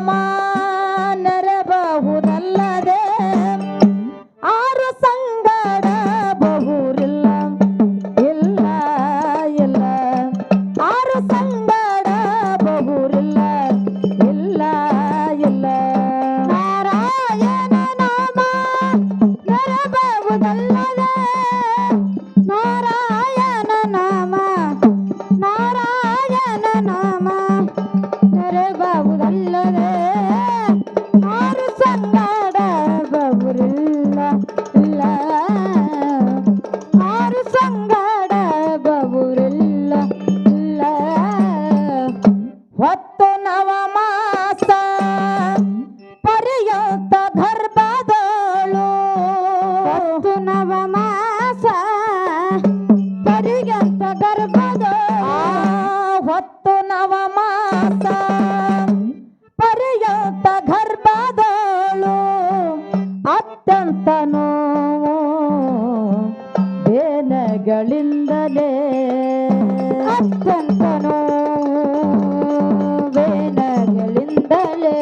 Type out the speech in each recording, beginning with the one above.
Mama. ಕೈಗಳಿಂದಲೇ ಅತ್ತಂತನು ಬೇನಗಳಿಂದಲೇ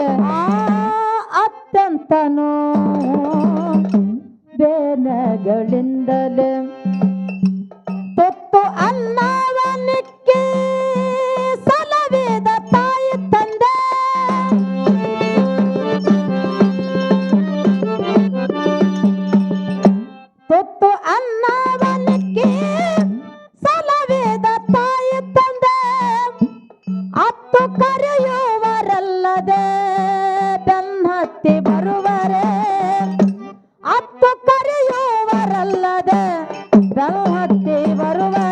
ಅತ್ತಂತನು ವೇನಗಳಿಂದಲೇ பிரம்மத்தே வருவ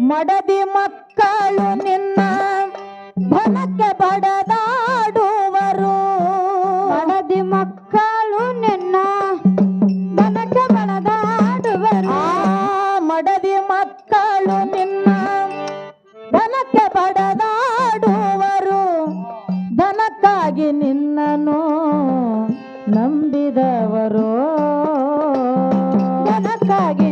ಮಡದಿ ಮಕ್ಕಳು ನಿನ್ನ ಬನಕ್ಕೆ ಬಡದಾಡುವರು. ಮಡದಿ ಮಕ್ಕಳು ನಿನ್ನ ಬನಕ್ಕೆ ಬಡದಾಡುವರು. ಮಡದಿ ಮಕ್ಕಳು ನಿನ್ನ ಬನಕ್ಕೆ ಬಡದಾಡುವರು. ಧನಕ್ಕಾಗಿ ನಿನ್ನನು ನಂಬಿದವರು. apague.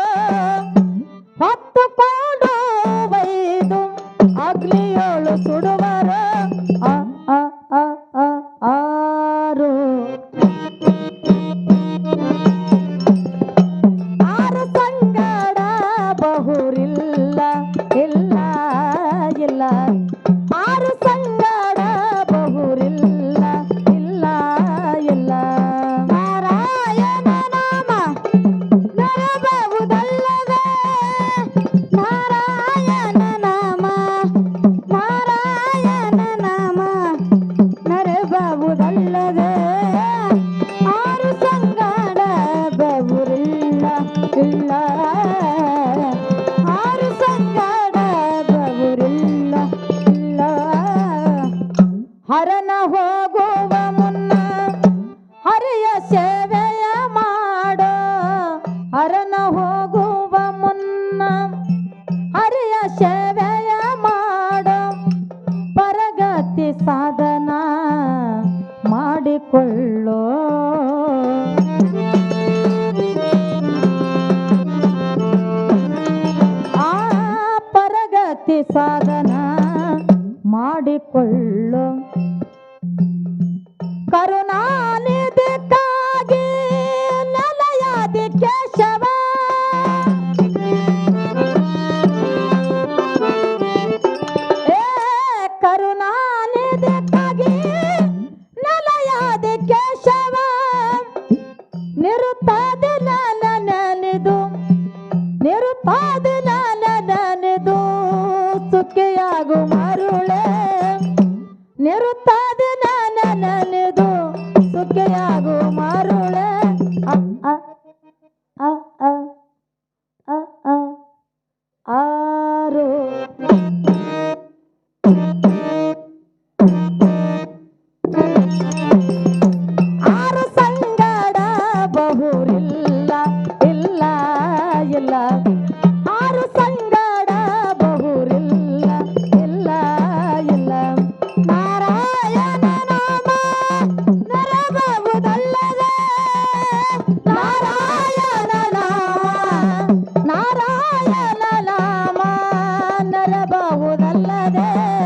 Boom! ಸಾಧನ ಮಾಡಿಕೊಳ್ಳೋ. ಆ ಪರಗತಿ ಸಾಧನ ಮಾಡಿಕೊಳ್ಳೋ. அருளே. நிறுத்த Radha